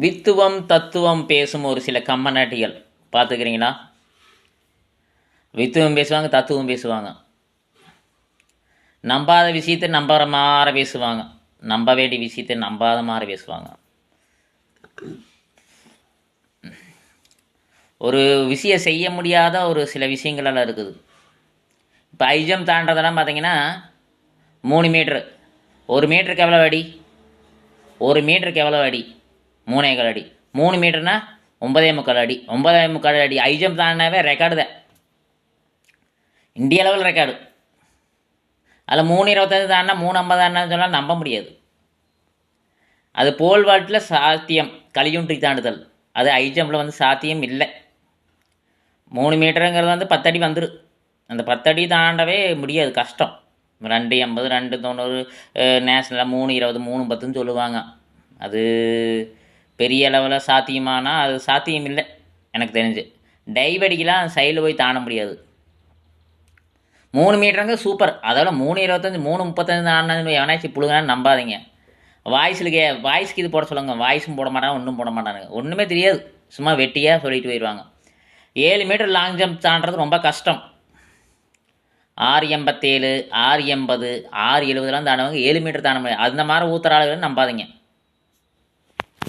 வித்துவம் தத்துவம் பேசும் ஒரு சில கம்மநாட்டிகள். பார்த்துக்கிறீங்களா? வித்துவம் பேசுவாங்க தத்துவம் பேசுவாங்க. நம்பாத விஷயத்தை நம்புற மாதிரி பேசுவாங்க. நம்ப வேண்டிய விஷயத்தை நம்பாத மாதிரி பேசுவாங்க. ஒரு விஷயம் செய்ய முடியாத ஒரு சில விஷயங்களெல்லாம் இருக்குது. இப்போ ஐஜம் தாண்டதெல்லாம் பார்த்தீங்கன்னா மூணு மீட்ரு ஒரு மீட்டருக்கு எவ்வளோ அடி? ஒரு மீட்டருக்கு எவ்வளோ அடி? மூணே கால் அடி. மூணு மீட்டர்னா ஒன்பதே முக்கால் அடி. ஒன்பதே முக்கால் அடி. ஐஜம் தானாவே ரெக்கார்டு தான். இந்திய அளவில் ரெக்கார்டு அதில் மூணு இருபத்தஞ்சு தானா மூணு ஐம்பது தாண்டா சொன்னால் நம்ப முடியாது. அது போல் வாட்டில் சாத்தியம். கலியுன்றி தாண்டுதல். அது ஐஜம்பில் வந்து சாத்தியம் இல்லை. மூணு மீட்டருங்கிறது வந்து பத்தடி வந்துடு அந்த பத்தடி தாண்டவே முடியாது. கஷ்டம். ரெண்டு எண்பது ரெண்டு தொண்ணூறு நேஷ்னலாக மூணு இருபது மூணு பத்துன்னு சொல்லுவாங்க. அது பெரிய லெவலில் சாத்தியமானா அது சாத்தியம் இல்லை எனக்கு தெரிஞ்சு. டைவ் அடிக்கலாம் சைடில் போய் தாண்ட முடியாது. மூணு மீட்டருங்க சூப்பர் அதோட மூணு இருபத்தஞ்சி மூணு முப்பத்தஞ்சு தாண்டினு எவனாச்சும் புழுங்கன்னு நம்பாதீங்க. வாய்ஸில் கே வாய்ஸ்க்கு இது போட சொல்லுங்கள் வாய்ஸும் போட மாட்டாங்க ஒன்றும் போட மாட்டானுங்க ஒன்றுமே தெரியாது. சும்மா வெட்டியாக சொல்லிட்டு போயிடுவாங்க ஏழு மீட்டர் லாங் ஜம்ப் தாண்டுறது ரொம்ப கஷ்டம். ஆறு எண்பத்தேழு ஆறு எண்பது ஆறு எழுபதுலாம் தாண்டவங்க ஏழு மீட்டர் தாண்ட முடியாது. அந்த மாதிரி ஊத்துற ஆளுகளை நம்பாதீங்க.